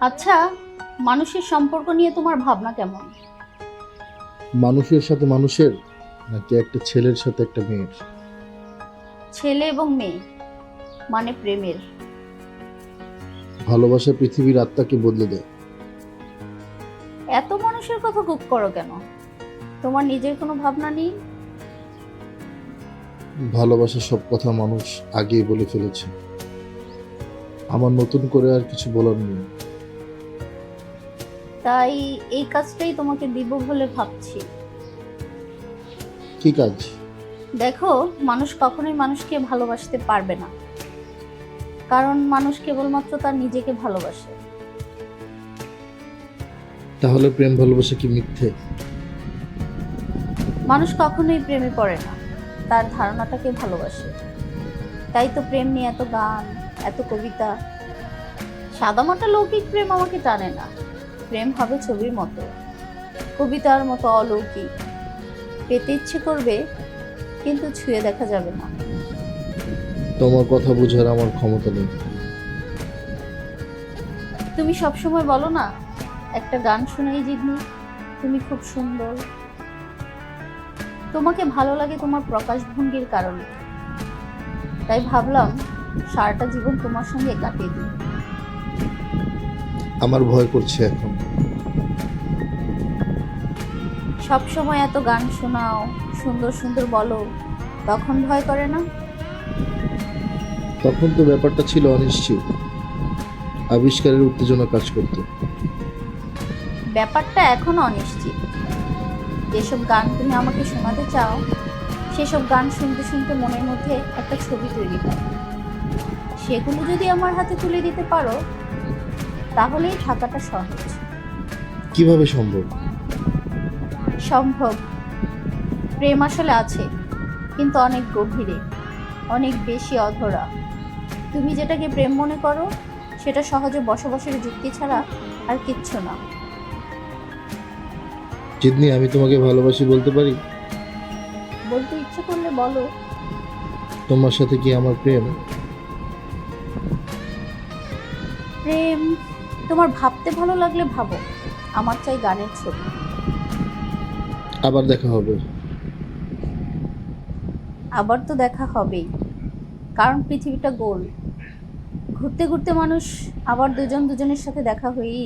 আচ্ছা মানুষের সম্পর্ক নিয়ে তোমার ভাবনা কেমন? মানুষের সাথে মানুষের নাকি একটা ছেলের সাথে একটা মেয়ের? ছেলে এবং মেয়ে মানে প্রেমের। ভালোবাসা পৃথিবীর আত্মাকে বদলে দেয়। এত মানুষের কথা গুপ করো কেন? তোমার নিজের কোনো ভাবনা নেই? ভালোবাসা সব কথা মানুষ আগেই বলে ফেলেছে। আমার নতুন করে আর কিছু বলার নেই। তাই এই কাজটাই তোমাকে দিব বলে ভাবছি। কি কাজ? দেখো মানুষ কখনোই মানুষকে ভালোবাসতে পারবে না। কারণ মানুষ কেবলমাত্র তার নিজেকে ভালোবাসে। তাহলে প্রেম ভালোবাসা কি মিথ্যে? মানুষ কখনোই প্রেমে পড়ে না তার ধারণাটাকে ভালোবাসে। তাই তো প্রেম নিয়ে এত গান এত কবিতা সাদামাটা লৌকিক প্রেম আমাকে টানে না। প্রেম হবে ছবির মতো। কবিতার মতো অলৌকিক। পেতে ইচ্ছে করবে কিন্তু ছুঁয়ে দেখা যাবে না। তোমার কথা বোঝার আমার ক্ষমতা নেই। তুমি সবসময় বলো না একটা গান শুনেই জিগনি তুমি খুব সুন্দর। তোমাকে ভালো লাগে তোমার প্রকাশভঙ্গির কারণে। তাই ভাবলাম সারাটা জীবন তোমার সঙ্গে কাটিয়ে দিই। আমার ভয় করছে এখন। সব সময় এত গান শোনাও সুন্দর সুন্দর বলো তখন ভয় করে না? তখন তো ব্যাপারটা ছিল অনিশ্চিত। আবিষ্কারের উত্তেজনা কাজ করতো। ব্যাপারটা এখনও অনিশ্চিত। যেসব গান তুমি আমাকে শোনাতে চাও সেসব গান শুনতে শুনতে মনের মধ্যে একটা ছবি তৈরি হয় সেগুলো যদি আমার হাতে তুলে দিতে পারো তাহলেই থাকাটা সহজ। কীভাবে সম্ভব? সম্ভব। প্রেম আসলে আছে কিন্তু অনেক গভীরে অনেক বেশি অধরা। তুমি যেটাকে প্রেম মনে করো সেটা সহজে বসবাসের যুক্তি ছাড়া আর কিচ্ছু না। জিদনি আমি তোমাকে ভালোবাসি বলতে পারি? বলতে ইচ্ছে করলে বলো। তোমার সাথে কি আমার প্রেম? প্রেম তোমার ভাবতে ভালো লাগলে ভাবো। আমার চাই গানের ছবি। আবার দেখা হবে। আবার তো দেখা হবেই। কারণ পৃথিবীটা গোল। ঘুরতে ঘুরতে মানুষ আবার দুজন দুজনের সাথে দেখা হয়েই